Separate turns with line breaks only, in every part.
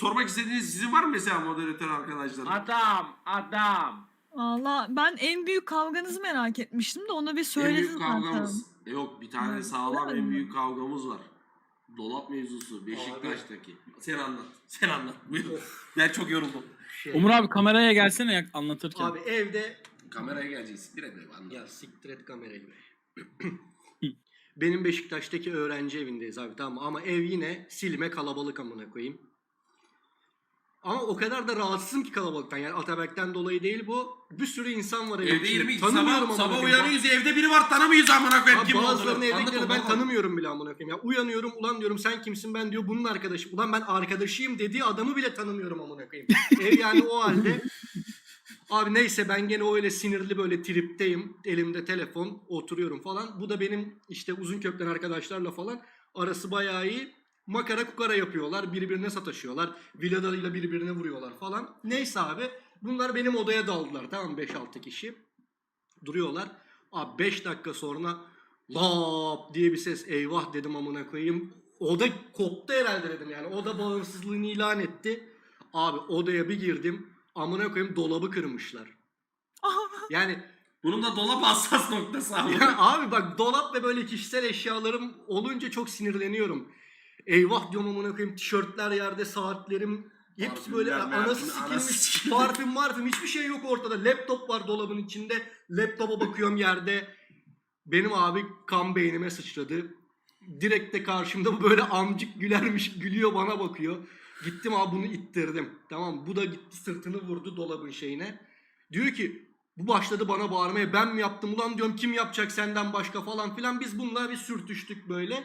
Sormak istediğiniz sizin var mı mesela moderatör arkadaşlar?
Adam, adam.
Valla ben en büyük kavganızı merak etmiştim de onu bir
en
söyledin
büyük
zaten.
kavgamız. Yok bir tane
Hı,
sağlam en büyük kavgamız var. Dolap mevzusu Beşiktaş'taki. Sen anlat. Sen anlat. Buyur. ben çok yoruldum.
Şey,
Umur abi kameraya gelsene ya anlatırken.
abi evde
Kameraya geleceğiz. Bir dakika anlat.
ya siktir et kamerayı be. Benim Beşiktaş'taki öğrenci evindeyiz abi tamam mı? ama ev yine silme kalabalık amına koyayım. Ama o kadar da rahatsızım ki kalabalıktan yani Atabek'ten dolayı değil bu. Bir sürü insan var
Evde
içinde.
20
Tanımıyorum
sabah, sabah uyanıyoruz evde biri var tanımıyoruz amına koyayım kim
bazılarının
olduğunu. Anlat
evdekileri
onu,
ben tanımıyorum bile amına koyayım. Ya uyanıyorum ulan diyorum sen kimsin ben diyor bunun arkadaşı. Ulan ben arkadaşıyım dediği adamı bile tanımıyorum amına koyayım. Ev yani o halde. Abi neyse ben gene öyle sinirli böyle tripteyim. Elimde telefon oturuyorum falan. Bu da benim işte uzun kökten arkadaşlarla falan arası bayağı iyi. Makara kukara yapıyorlar. Birbirine sataşıyorlar. Villalarıyla birbirine vuruyorlar falan. Neyse abi. Bunlar benim odaya daldılar. Tamam mı? 5-6 kişi. Duruyorlar. Abi 5 dakika sonra lap diye bir ses. Eyvah dedim amına koyayım. Oda koptu herhalde dedim yani. Oda bağımsızlığını ilan etti. Abi odaya bir girdim. Amına koyayım dolabı kırmışlar. Yani
Bunun da dolap hassas noktası abi.
ya abi bak dolap ve böyle kişisel eşyalarım olunca çok sinirleniyorum. Eyvah diyorum amına koyayım tişörtler yerde saatlerim hepsi
Parfümler,
böyle
merfüm,
anası
anası
sikilmiş
sikilmiş.
parfüm marfüm hiçbir şey yok ortada. Laptop var dolabın içinde. Laptopa bakıyorum yerde. Benim abi kan beynime sıçradı. Direkt de karşımda bu böyle amcık gülermiş gülüyor bana bakıyor. Gittim abi bunu ittirdim. Tamam bu da gitti sırtını vurdu dolabın şeyine. Diyor ki bu başladı bana bağırmaya ben mi yaptım ulan diyorum kim yapacak senden başka falan filan. Biz bununla bir sürtüştük böyle.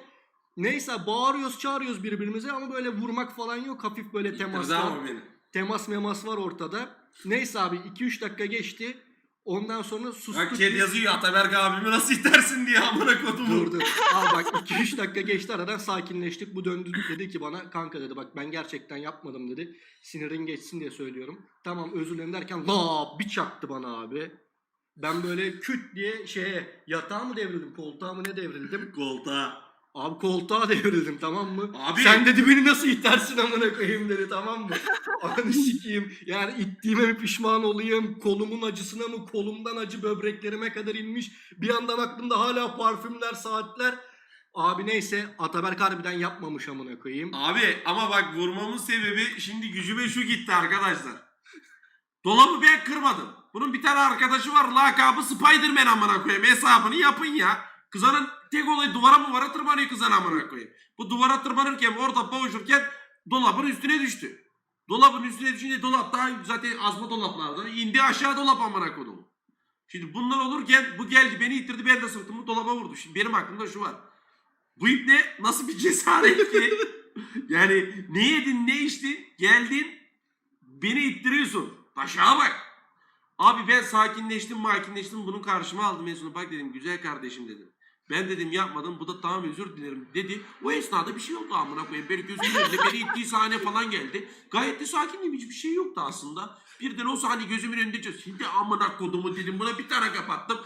Neyse bağırıyoruz çağırıyoruz birbirimize ama böyle vurmak falan yok. Hafif böyle
ama beni.
temas memas var ortada. Neyse abi 2-3 dakika geçti. Ondan sonra sustuk.
Bak kedi yazıyor Ataberk abimi nasıl itersin diye amına kodumu.
Dur dur. Aa bak 2-3 dakika geçti aradan sakinleştik. Bu döndü dedi ki bana kanka dedi bak ben gerçekten yapmadım dedi. Sinirin geçsin diye söylüyorum. Tamam özür dilerim derken la bir çaktı bana abi. Ben böyle küt diye şeye yatağa mı devrildim koltuğa mı ne devrildim?
Koltuğa.
Abi koltuğa devrildim tamam mı?
Abi-
Sen dedi beni nasıl itersin amına koyayım dedi tamam mı? Anı sikeyim. Yani ittiğime mi pişman olayım? Kolumun acısına mı? Kolumdan acı böbreklerime kadar inmiş. Bir yandan aklımda hala parfümler, saatler. Abi neyse Ataberk harbiden yapmamış amına koyayım.
Abi ama bak vurmamın sebebi şimdi gücüme şu gitti arkadaşlar. Dolabı ben kırmadım. Bunun bir tane arkadaşı var lakabı Spiderman amına koyayım. Hesabını yapın ya. Kızanın tek olayı duvara muvara tırmanıyor kızan amına koyayım. Bu duvara tırmanırken orada boğuşurken dolabın üstüne düştü. Dolabın üstüne düşünce dolap daha zaten azma dolaplarda indi aşağı dolap amına koydum. Şimdi bunlar olurken bu geldi beni ittirdi ben de sırtımı dolaba vurdu. Şimdi benim aklımda şu var. Bu ip ne? Nasıl bir cesaret ki? yani ne yedin ne içtin? Geldin beni ittiriyorsun. Aşağı bak. Abi ben sakinleştim makinleştim bunu karşıma aldım en sonunda bak dedim güzel kardeşim dedim. Ben dedim yapmadım bu da tamam özür dilerim dedi. O esnada bir şey oldu amına koyayım. Beni gözümün önünde beni ittiği sahne falan geldi. Gayet de sakindim hiçbir şey yoktu aslında. Birden o sahne gözümün önünde çöz. Şimdi amına kodumu dedim buna bir tane kapattım.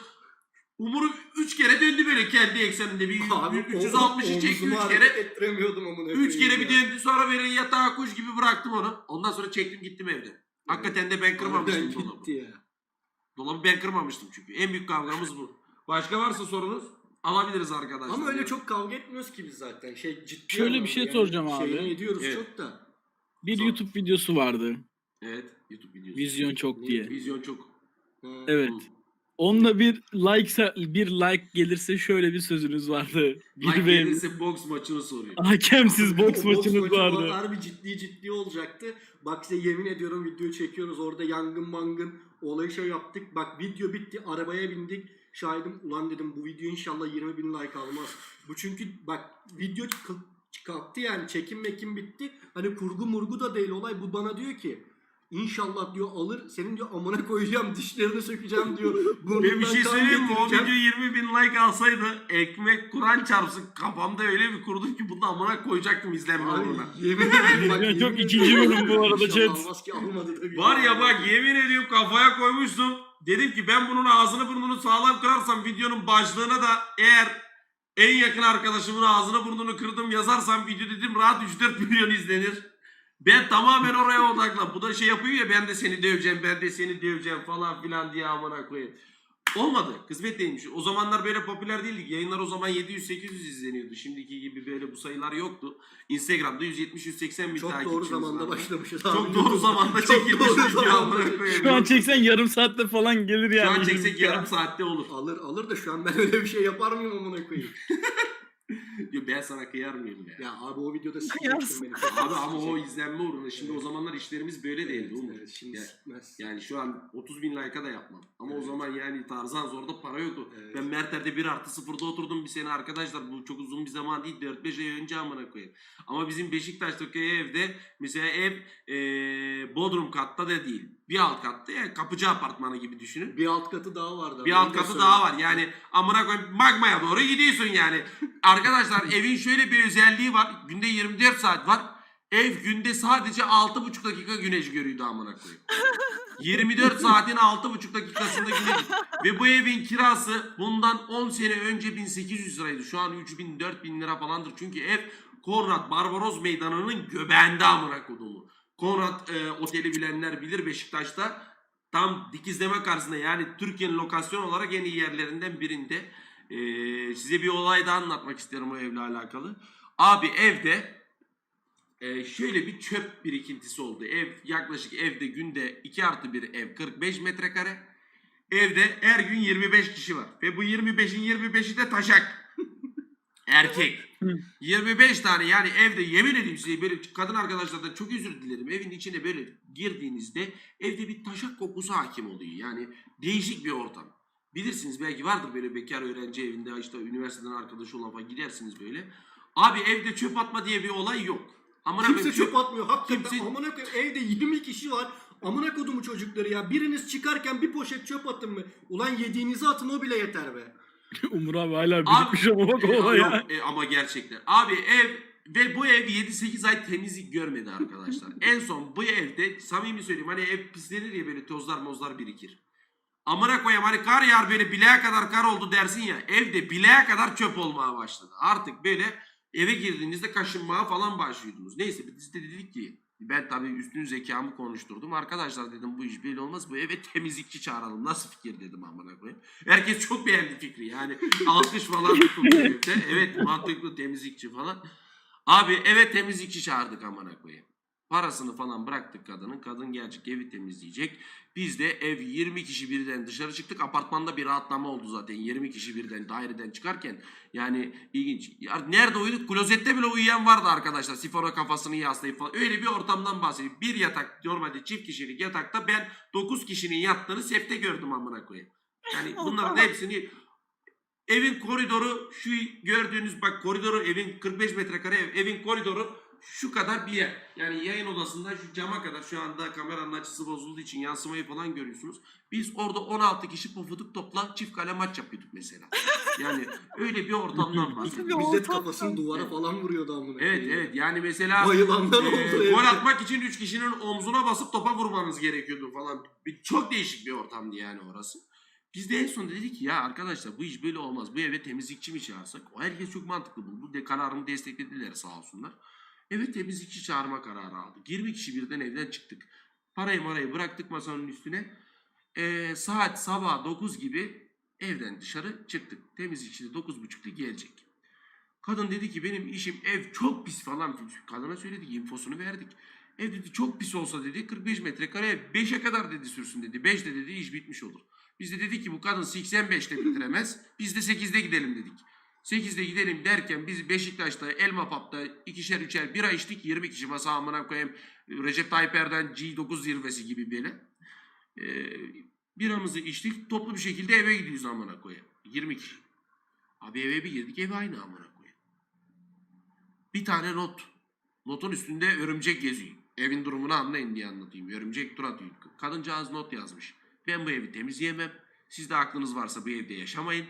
Umur'u 3 kere döndü böyle kendi ekseninde. Bir, bir 360'ı çekti 3 kere.
ettiremiyordum amına koyayım.
Üç kere bir döndü sonra böyle yatağa kuş gibi bıraktım onu. Ondan sonra çektim gittim evde. Hakikaten de ben kırmamıştım dolabı. Dolabı ben kırmamıştım çünkü. En büyük kavgamız bu. Başka varsa sorunuz alabiliriz arkadaşlar.
Ama öyle çok kavga etmiyoruz ki biz zaten. Şey ciddi
Şöyle bir şey soracağım abi.
Şeyini ediyoruz
Evet.
çok da.
Bir
Sor.
YouTube videosu vardı.
Evet YouTube videosu.
Vizyon çok diye.
Vizyon çok.
Ha.
Evet. Onunla bir like bir like gelirse şöyle bir sözünüz vardı. Bir
Like
benim
gelirse boks maçını soruyor.
hakemsiz
O
boks maçınız
maçı
vardı.
Harbi ciddi ciddi olacaktı. Bak size yemin ediyorum video çekiyoruz orada yangın mangın olayı şey yaptık. Bak video bitti arabaya bindik. Şahidim ulan dedim bu video inşallah 20 bin like almaz. Bu çünkü bak video kalktı yani çekim mekim bitti. Hani kurgu murgu da değil olay. Bu bana diyor ki İnşallah diyor alır. Senin diyor amına koyacağım dişlerini sökeceğim diyor.
Ben bir şey söyleyeyim mi? O video 20 bin like alsaydı ekmek Kur'an çarpsın kafamda öyle bir kurdum ki bunu amına koyacaktım izlenme uğruna.
yemin ederim bak. Yemin ederim.
ikinci bölüm bu arada
İnşallah
chat.
almaz ki almadı tabii.
Var ya bak yemin ediyorum kafaya koymuştum. Dedim ki ben bunun ağzını burnunu sağlam kırarsam videonun başlığına da eğer en yakın arkadaşımın ağzını burnunu kırdım yazarsam video dedim rahat 3-4 milyon izlenir. Ben tamamen oraya odaklan. Bu da şey yapıyor ya ben de seni döveceğim, ben de seni döveceğim falan filan diye amına koyayım. Olmadı. Kısmet değilmiş. O zamanlar böyle popüler değildik. Yayınlar o zaman 700-800 izleniyordu. Şimdiki gibi böyle bu sayılar yoktu. Instagram'da 170-180 bin
Çok doğru zamanda
vardı.
başlamışız abi.
Çok doğru zamanda
Çok
çekilmiş
doğru
video
zamanda.
amına koyayım.
Şu an çeksen yarım saatte falan gelir
Şu
yani.
an
bizim
çeksek
ya.
yarım saatte olur.
Alır alır da şu an ben öyle bir şey yapar mıyım amına koyayım?
Yo, ben sana kıyar mıyım ya?
Ya abi o videoda sikeceksin beni.
Abi ama o izlenme uğruna. Şimdi o zamanlar işlerimiz böyle değildi
Evet,
Umut.
evet, şimdi
Ya-
sikmez.
Yani şu an 30 bin like'a da yapmam. Ama o
Evet.
zaman yani Tarzan Zor'da para yoktu.
Evet.
Ben Merter'de 1 artı 0'da oturdum bir sene arkadaşlar. Bu çok uzun bir zaman değil. 4-5 ay önce amına koyayım. Ama bizim Beşiktaş'taki evde mesela ev eee Bodrum katta da değil. Bir alt katta yani kapıcı apartmanı gibi düşünün.
Bir alt katı daha vardı.
Bir alt katı daha var. Yani amına koyayım magmaya doğru gidiyorsun yani. Arkadaşlar evin şöyle bir özelliği var. Günde 24 saat var. Ev günde sadece 6,5 dakika güneş görüyordu amına koyayım. 24 saatin 6,5 dakikasında güneş. Ve bu evin kirası bundan 10 sene önce 1800 liraydı. Şu an 3000 4000 lira falandır. Çünkü ev Konrad Barbaros Meydanı'nın göbeğinde amına kodumu. Konrad e, oteli bilenler bilir Beşiktaş'ta. Tam dikizleme karşısında yani Türkiye'nin lokasyon olarak en iyi yerlerinden birinde. E, size bir olay da anlatmak isterim o evle alakalı. Abi evde e, şöyle bir çöp birikintisi oldu. Ev yaklaşık evde günde 2 artı bir ev 45 metrekare. Evde her gün 25 kişi var. Ve bu 25'in 25'i de taşak. Erkek. 25 tane yani evde yemin edeyim size böyle kadın arkadaşlardan çok özür dilerim. Evin içine böyle girdiğinizde evde bir taşak kokusu hakim oluyor. Yani değişik bir ortam. Bilirsiniz belki vardır böyle bekar öğrenci evinde işte üniversiteden arkadaşı olan falan gidersiniz böyle. Abi evde çöp atma diye bir olay yok. Amına
Kimse
koyayım,
çöp atmıyor. Hakikaten
Kimse-
amına koyayım evde 20 kişi var. Amına kodumu çocukları ya. Biriniz çıkarken bir poşet çöp atın mı? Ulan yediğinizi atın o bile yeter be.
Umur abi hala
Abi-
birikmiş ama bak
E,
o ya.
e, ama gerçekten. Abi ev ve bu ev 7-8 ay temizlik görmedi arkadaşlar. en son bu evde samimi söyleyeyim hani ev pislenir ya böyle tozlar mozlar birikir. Amına koyayım hani kar yağar böyle bileğe kadar kar oldu dersin ya. Evde bileğe kadar çöp olmaya başladı. Artık böyle eve girdiğinizde kaşınmaya falan başlıyordunuz. Neyse biz de dedik ki ben tabii üstün zekamı konuşturdum. Arkadaşlar dedim bu iş böyle olmaz. Bu eve temizlikçi çağıralım. Nasıl fikir dedim amına koyayım. Herkes çok beğendi fikri yani. Alkış falan tutuldu evde. Evet mantıklı temizlikçi falan. Abi eve temizlikçi çağırdık amına koyayım. Parasını falan bıraktık kadının. Kadın gelecek evi temizleyecek. Biz de ev 20 kişi birden dışarı çıktık. Apartmanda bir rahatlama oldu zaten. 20 kişi birden daireden çıkarken. Yani ilginç. Ya nerede uyuduk? Klozette bile uyuyan vardı arkadaşlar. Sifona kafasını yaslayıp falan. Öyle bir ortamdan bahsediyorum. Bir yatak normalde çift kişilik yatakta ben 9 kişinin yattığını sefte gördüm amına koyayım. Yani bunların hepsini Evin koridoru şu gördüğünüz bak koridoru evin 45 metrekare ev. Evin koridoru şu kadar bir yer. Yani yayın odasında şu cama kadar şu anda kameranın açısı bozulduğu için yansımayı falan görüyorsunuz. Biz orada 16 kişi pofuduk topla çift kale maç yapıyorduk mesela. Yani öyle bir ortamdan bahsediyorum.
Bir
Millet
ortam
kafasını
var.
duvara falan vuruyordu amına
Evet evet yani mesela
Bayılanlar
e,
oldu
gol
evde.
atmak için 3 kişinin omzuna basıp topa vurmanız gerekiyordu falan. Bir, çok değişik bir ortamdı yani orası. Biz de en son dedik ki ya arkadaşlar bu iş böyle olmaz. Bu eve temizlikçi mi çağırsak? O herkes çok mantıklı buldu. De kararını desteklediler sağ olsunlar. Evet temizlikçi çağırma kararı aldık. 20 kişi birden evden çıktık. Parayı marayı bıraktık masanın üstüne. Ee, saat sabah 9 gibi evden dışarı çıktık. Temizlikçi de 9.30'da gelecek. Kadın dedi ki benim işim ev çok pis falan. Kadına söyledik infosunu verdik. Ev dedi çok pis olsa dedi 45 metrekare ev 5'e kadar dedi sürsün dedi. 5'te dedi iş bitmiş olur. Biz de dedik ki bu kadın 85'te bitiremez. Biz de 8'de gidelim dedik. 8'de gidelim derken biz Beşiktaş'ta Elma Pap'ta ikişer üçer bira içtik. 20 kişi masa amına koyayım. Recep Tayyip Erdoğan G9 zirvesi gibi böyle. Ee, biramızı içtik. Toplu bir şekilde eve gidiyoruz amına koyayım. 20 kişi. Abi eve bir girdik ev aynı amına koyayım. Bir tane not. Notun üstünde örümcek geziyor. Evin durumunu anlayın diye anlatayım. Örümcek tur atıyor. Kadıncağız not yazmış. Ben bu evi temizleyemem. Siz de aklınız varsa bu evde yaşamayın.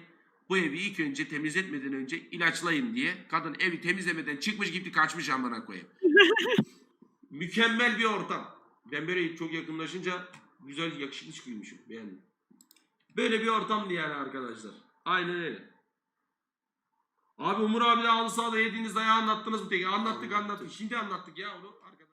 Bu evi ilk önce temizletmeden önce ilaçlayın diye. Kadın evi temizlemeden çıkmış gitti kaçmış amına koyayım. Mükemmel bir ortam. Ben böyle çok yakınlaşınca güzel yakışıklı çıkıyormuşum. Beğendim. Böyle bir ortamdı yani arkadaşlar. Aynen öyle. Abi Umur abi de halı sahada yediğiniz dayağı anlattınız mı peki? Anlattık anlattık. Şimdi anlattık ya onu.